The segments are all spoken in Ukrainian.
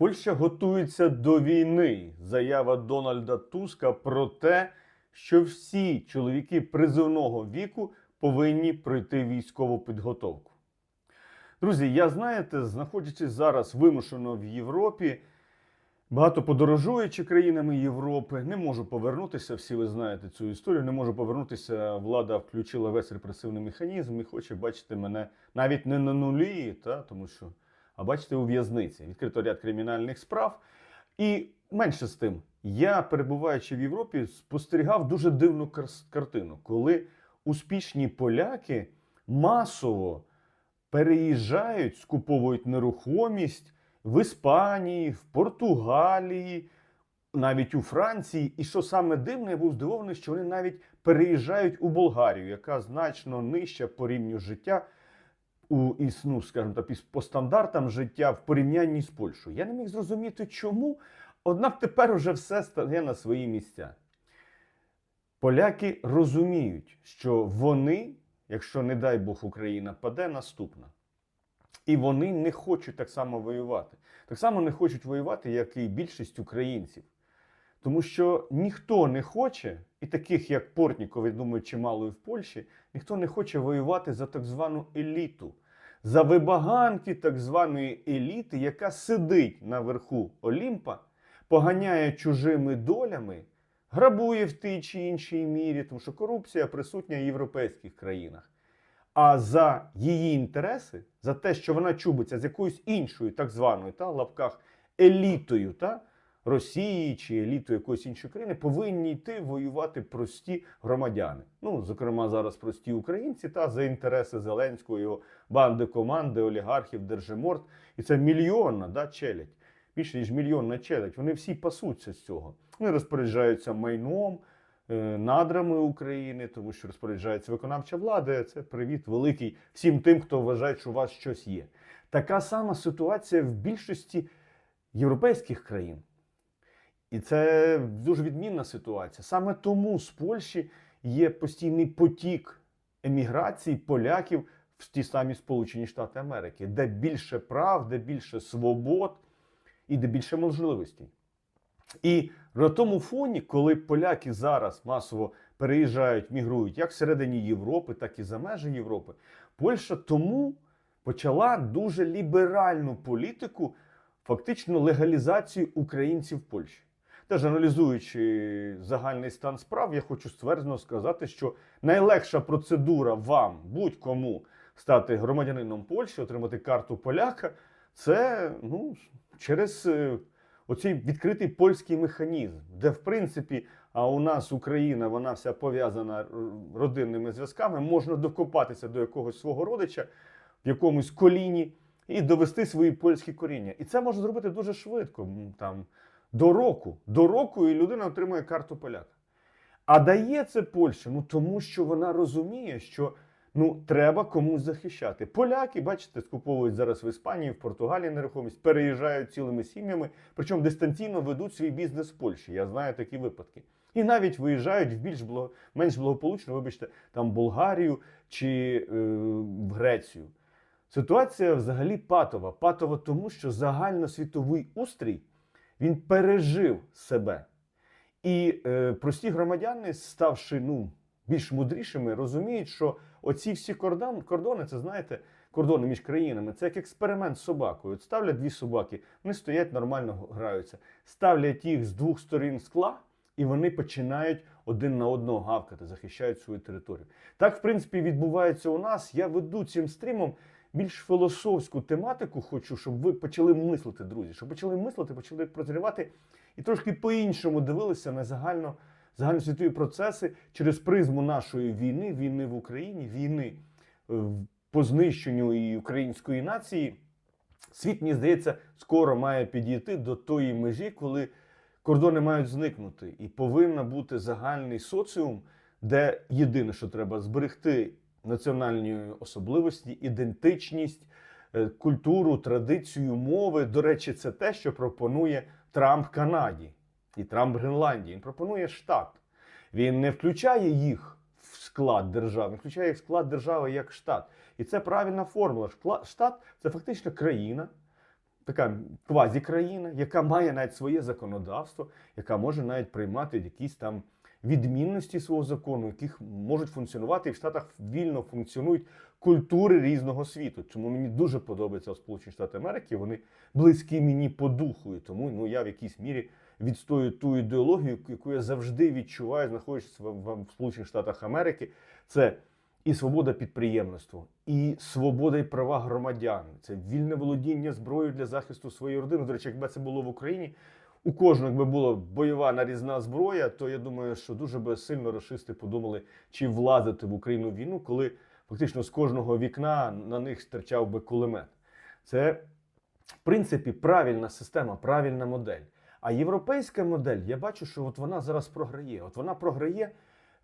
Польща готується до війни. Заява Дональда Туска про те, що всі чоловіки призовного віку повинні пройти військову підготовку. Друзі, я знаєте, знаходячись зараз вимушено в Європі, багато подорожуючи країнами Європи, не можу повернутися. Всі ви знаєте цю історію. Не можу повернутися. Влада включила весь репресивний механізм і хоче бачити мене навіть не на нулі, та тому що а бачите, у в'язниці. Відкрито ряд кримінальних справ. І менше з тим, я, перебуваючи в Європі, спостерігав дуже дивну кар- картину, коли успішні поляки масово переїжджають, скуповують нерухомість в Іспанії, в Португалії, навіть у Франції. І що саме дивне, я був здивований, що вони навіть переїжджають у Болгарію, яка значно нижча по рівню життя у іс- ну, скажімо так, по стандартам життя в порівнянні з Польщею. Я не міг зрозуміти, чому. Однак тепер уже все стає на свої місця. Поляки розуміють, що вони, якщо не дай Бог Україна паде, наступна. І вони не хочуть так само воювати. Так само не хочуть воювати, як і більшість українців. Тому що ніхто не хоче, і таких як Портніков, я думаю, чимало і в Польщі, ніхто не хоче воювати за так звану еліту, за вибаганки так званої еліти, яка сидить наверху Олімпа, поганяє чужими долями, грабує в тій чи іншій мірі, тому що корупція присутня в європейських країнах. А за її інтереси, за те, що вона чубиться з якоюсь іншою, так званою та лапках елітою та Росії чи елітою якоїсь іншої країни, повинні йти воювати прості громадяни. Ну, зокрема, зараз прості українці та за інтереси Зеленського, його банди команди, олігархів, держиморд. І це мільйонна да, челядь. Більше ніж мільйонна челядь. Вони всі пасуться з цього. Вони розпоряджаються майном, е, надрами України, тому що розпоряджається виконавча влада. Це привіт великий всім тим, хто вважає, що у вас щось є. Така сама ситуація в більшості європейських країн. І це дуже відмінна ситуація. Саме тому з Польщі є постійний потік еміграції поляків в ті самі Сполучені Штати Америки, де більше прав, де більше свобод і де більше можливостей. І на тому фоні, коли поляки зараз масово переїжджають, мігрують як всередині Європи, так і за межі Європи, Польща тому почала дуже ліберальну політику, фактично легалізацію українців в Польщі. Теж аналізуючи загальний стан справ, я хочу стверджено сказати, що найлегша процедура вам, будь-кому, стати громадянином Польщі, отримати карту поляка, це ну, через е, оцей відкритий польський механізм, де в принципі, а у нас Україна, вона вся пов'язана родинними зв'язками, можна докопатися до якогось свого родича в якомусь коліні і довести свої польські коріння. І це можна зробити дуже швидко. Там, до року. До року і людина отримує карту поляка. А дає це Польща, ну тому що вона розуміє, що ну треба комусь захищати. Поляки, бачите, скуповують зараз в Іспанії, в Португалії нерухомість, переїжджають цілими сім'ями, причому дистанційно ведуть свій бізнес в Польщі. Я знаю такі випадки. І навіть виїжджають в більш благо, менш благополучну, вибачте, там Болгарію чи е, в Грецію. Ситуація взагалі патова. Патова тому, що загальносвітовий устрій він пережив себе. І е, прості громадяни, ставши ну, більш мудрішими, розуміють, що оці всі кордон, кордони, це знаєте, кордони між країнами, це як експеримент з собакою. От ставлять дві собаки, вони стоять нормально граються, ставлять їх з двох сторін скла, і вони починають один на одного гавкати, захищають свою територію. Так, в принципі, відбувається у нас. Я веду цим стрімом більш філософську тематику хочу, щоб ви почали мислити, друзі, щоб почали мислити, почали прозрівати і трошки по-іншому дивилися на загально, загальносвітові процеси через призму нашої війни, війни в Україні, війни е, по знищенню і української нації. Світ, мені здається, скоро має підійти до тої межі, коли кордони мають зникнути, і повинна бути загальний соціум, де єдине, що треба зберегти національні особливості, ідентичність, е, культуру, традицію, мови. До речі, це те, що пропонує Трамп Канаді і Трамп Гренландії. Він пропонує штат. Він не включає їх в склад держави, він включає їх в склад держави як штат. І це правильна формула. Штат це фактично країна, така квазікраїна, яка має навіть своє законодавство, яка може навіть приймати якісь там відмінності свого закону, яких можуть функціонувати, і в Штатах вільно функціонують культури різного світу. Тому мені дуже подобається Сполучені Штати Америки. Вони близькі мені по духу. І тому ну, я в якійсь мірі відстоюю ту ідеологію, яку я завжди відчуваю, знаходячись в Сполучених Штатах Америки. Це і свобода підприємництва, і свобода і права громадян. Це вільне володіння зброєю для захисту своєї родини. До речі, якби це було в Україні, у кожного, якби була бойова нарізна зброя, то я думаю, що дуже би сильно расисти подумали, чи влазити в Україну війну, коли фактично з кожного вікна на них стирчав би кулемет. Це, в принципі, правильна система, правильна модель. А європейська модель, я бачу, що от вона зараз програє. От вона програє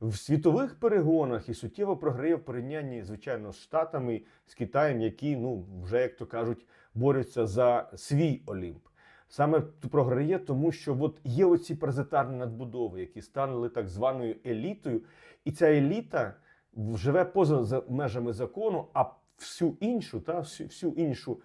в світових перегонах і суттєво програє в порівнянні, звичайно, з Штатами, з Китаєм, які, ну, вже, як то кажуть, борються за свій Олімп. Саме програє, тому що от є оці паразитарні надбудови, які стали так званою елітою, і ця еліта живе поза межами закону, а всю іншу, та, всю іншу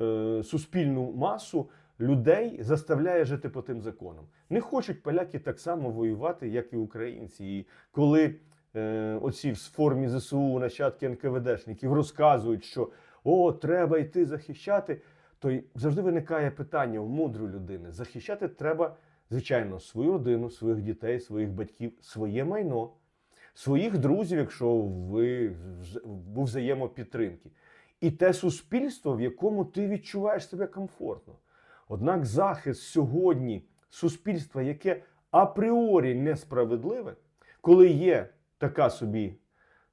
е, суспільну масу людей заставляє жити по тим законам. Не хочуть поляки так само воювати, як і українці. І коли е, оці в формі ЗСУ нащадки НКВДшників розказують, що о, треба йти захищати, то завжди виникає питання у мудрої людини: захищати треба, звичайно, свою родину, своїх дітей, своїх батьків, своє майно, своїх друзів, якщо ви вз- в взаємопідтримки, і те суспільство, в якому ти відчуваєш себе комфортно. Однак захист сьогодні суспільства, яке апріорі несправедливе, коли є така собі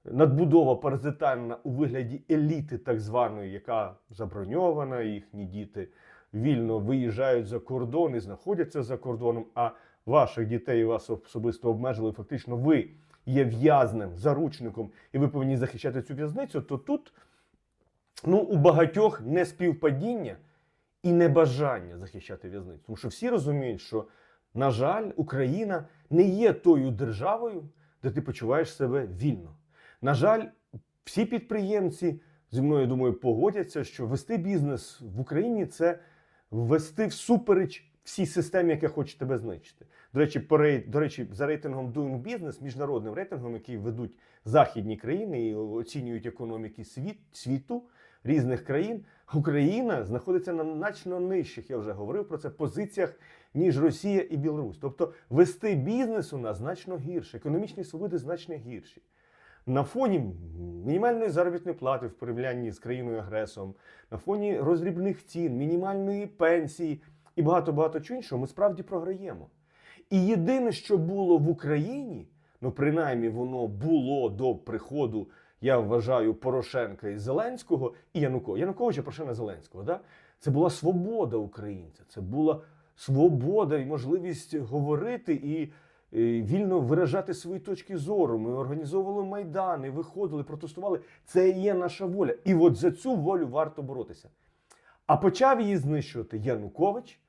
надбудова паразитальна у вигляді еліти, так званої, яка заброньована, їхні діти вільно виїжджають за кордон і знаходяться за кордоном, а ваших дітей вас особисто обмежили, фактично ви є в'язнем, заручником, і ви повинні захищати цю в'язницю, то тут ну, у багатьох неспівпадіння і небажання захищати в'язницю. Тому що всі розуміють, що, на жаль, Україна не є тою державою, де ти почуваєш себе вільно. На жаль, всі підприємці зі мною, думаю, погодяться, що вести бізнес в Україні це ввести всупереч всій системі, яка хоче тебе знищити. До речі, по рей- до речі, за рейтингом Doing Business, міжнародним рейтингом, який ведуть західні країни і оцінюють економіки світ, світу різних країн, Україна знаходиться на значно нижчих, я вже говорив про це, позиціях, ніж Росія і Білорусь. Тобто вести бізнес у нас значно гірше, економічні свободи значно гірші. На фоні мінімальної заробітної плати в порівнянні з країною агресором, на фоні розрібних цін, мінімальної пенсії і багато-багато чого іншого, ми справді програємо. І єдине, що було в Україні, ну принаймні воно було до приходу, я вважаю, Порошенка і Зеленського і Януковича. Януковича, Порошенка Зеленського. Да? Це була свобода українця, це була свобода і можливість говорити і вільно виражати свої точки зору. Ми організовували майдани, виходили, протестували. Це є наша воля. І от за цю волю варто боротися. А почав її знищувати Янукович,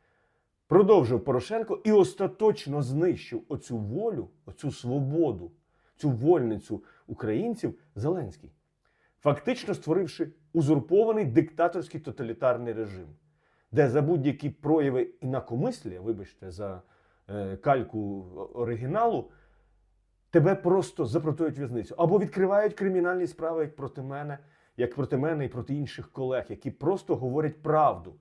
продовжив Порошенко і остаточно знищив оцю волю, оцю свободу, цю вольницю українців Зеленський, фактично створивши узурпований диктаторський тоталітарний режим, де за будь-які прояви інакомислія, вибачте, за е, кальку оригіналу, тебе просто запротують в'язницю або відкривають кримінальні справи як проти мене, як проти мене і проти інших колег, які просто говорять правду.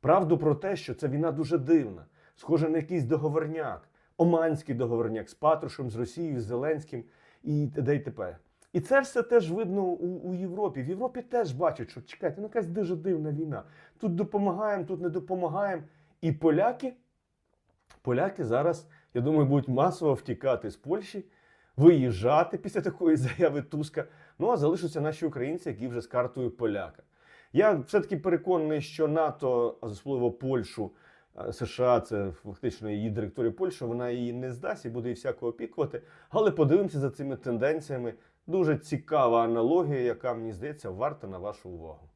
Правду про те, що ця війна дуже дивна, схожа на якийсь договорняк, оманський договорняк з Патрушем, з Росією, з Зеленським і т.д. і т.п. І це все теж видно у, у Європі. В Європі теж бачать, що чекайте, ну якась дуже дивна війна. Тут допомагаємо, тут не допомагаємо. І поляки, поляки зараз, я думаю, будуть масово втікати з Польщі, виїжджати після такої заяви Туска. Ну а залишаться наші українці, які вже з картою поляка. Я все-таки переконаний, що НАТО, а особливо Польщу, США, це фактично її директорія Польщі, вона її не здасть і буде її всяко опікувати. Але подивимося за цими тенденціями. Дуже цікава аналогія, яка мені здається варта на вашу увагу.